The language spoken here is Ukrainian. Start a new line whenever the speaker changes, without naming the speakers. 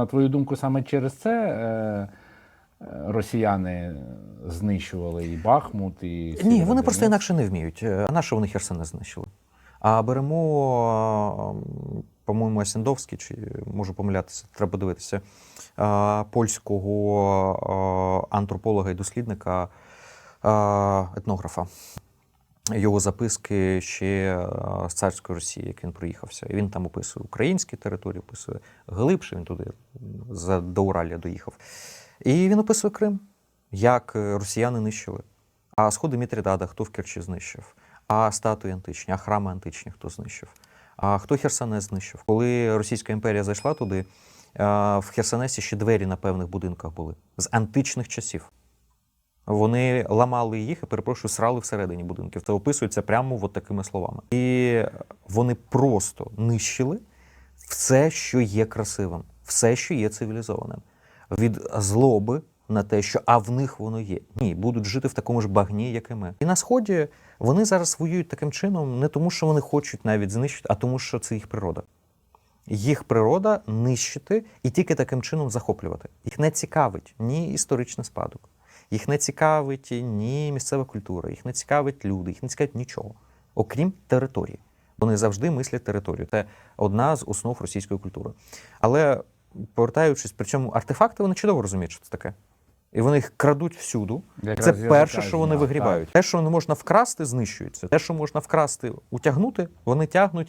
на твою думку, саме через це е, е, росіяни знищували і Бахмут, і
Ні, вони просто інакше не вміють. Е, А на що вони Херсон не знищили? А беремо, по-моєму, Асендовський, чи можу помилятися, треба дивитися, польського антрополога і дослідника, етнографа. Його записки ще е, з царської Росії, як він проїхався. І він там описує українські території, описує глибше, він туди до Уралля доїхав. І він описує Крим, як е, росіяни нищили. А сходи Мітридада хто в Керчі знищив? А статуї античні, а храми античні хто знищив? А хто Херсонес знищив? Коли Російська імперія зайшла туди, е, в Херсонесі ще двері на певних будинках були з античних часів. Вони ламали їх і, перепрошую, срали всередині будинків. Це описується прямо от такими словами. І вони просто нищили все, що є красивим, все, що є цивілізованим. Від злоби на те, що а в них воно є. Ні, будуть жити в такому ж багні, як і ми. І на сході вони зараз воюють таким чином не тому, що вони хочуть навіть знищити, а тому, що це їх природа. Їх природа нищити і тільки таким чином захоплювати. Їх не цікавить ні історичний спадок, їх не цікавить ні місцева культура, їх не цікавить люди, їх не цікавить нічого, окрім території. Вони завжди мислять територію. Це одна з основ російської культури. Але повертаючись, причому артефакти вони чудово розуміють, що це таке. І вони їх крадуть всюду.
Якраз
це перше,
так
що вони вигрібають. Те, що не можна вкрасти, знищується. Те, що можна вкрасти, утягнути, вони тягнуть